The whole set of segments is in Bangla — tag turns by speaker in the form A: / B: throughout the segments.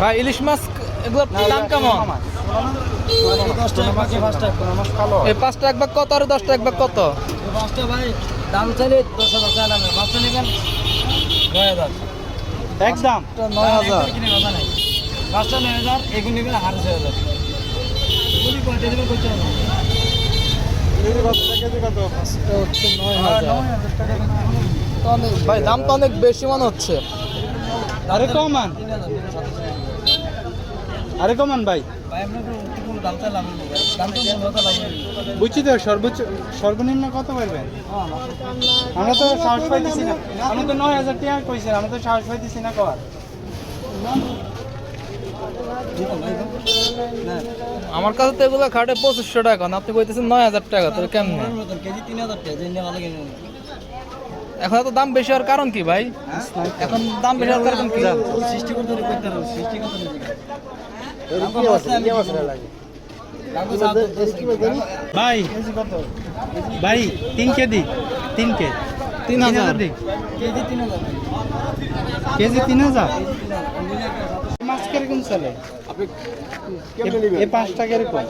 A: ভাই ইলিশ মাছ এগুলোর দাম কেমন? এই পাঁচটা এক ভাগ কত আর দশটা এক ভাগ কত?
B: পাঁচটা ভাই দাম চাইলে দশ হাজার চাইলাম পাঁচটা নেবেন। নয় হাজার।
A: একদম।
B: তো নয় হাজার। নাই পাঁচটা নয় হাজার এগুলো নেবেন হাজার।
A: ভাই দাম তো অনেক বেশি মনে হচ্ছে।
C: আরে কমান আরে কমান ভাই। বুঝছি তো, সর্বোচ্চ সর্বনিম্ন কত পারবেন? আমরা তো সাহস পাইতেছি না। আমি তো নয় হাজার টাকা কইছেন আমরা তো সাহস পাইতেছি না কর।
A: আমার কাছে তো এগুলো খাটে পঁচিশশো টাকা, না আপনি বলতেছেন নয় হাজার টাকা তো কেমনে?
B: কেজি তিন হাজার টাকা
A: এখন এত দাম বেশি হওয়ার কারণ কি ভাই? এখন দাম বেশি হওয়ার কারণ কি?
B: সৃষ্টি করতে হবে করতে হবে সৃষ্টি করতে হবে
C: ভাই ভাই তিন কেজি তিন কে
A: তিন হাজার।
B: কেজি তিন হাজার।
C: কেজি তিন হাজার। মাছ কীরকম চলে এই পাঁচটা কীরকম?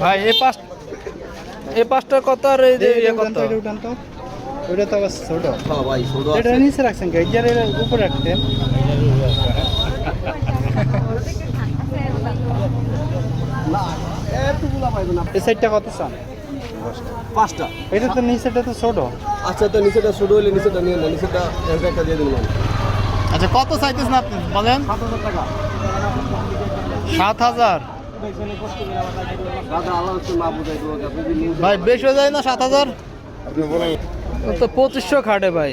A: ভাই এই পাঁচ এই পাঁচটা কত আর এই যে ইয়ে কত?
C: এটা উঠান তো। ওইটা তো আবার ছোট।
B: ভাই ছোট
C: এটা নিচে রাখছেন কে এর উপরে রাখতেন এই সাইডটা কত চান?
B: পাঁচটা।
C: এটা তো নিচেটা তো ছোট।
B: আচ্ছা তো নিচেটা শুরু হলে নিচেটা নিয়ে না নিচেটা একটা দিয়ে দিন।
A: আচ্ছা কত চাইতেছেন আপনি? বলেন।
B: সাত হাজার টাকা।
A: সাত হাজার। ভাই বেশ হয়ে যায় না সাত হাজার?
B: আপনি বলেন।
A: ও তো পঁচিশশো খাটে ভাই।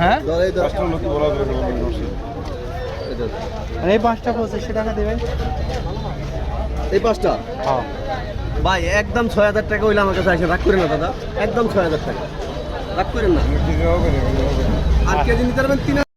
A: হ্যাঁ?
C: এই পাঁচটা পঁচিশশো টাকা দেবেন
B: এই পাঁচটা?
C: হ্যাঁ।
B: ভাই একদম ছয় হাজার টাকা হইলে আমার কাছে আসে। রাগ করেন না দাদা। একদম ছয় হাজার টাকা। রাগ করেন
D: না।
B: আর কেজি নিতে পারবেন তিন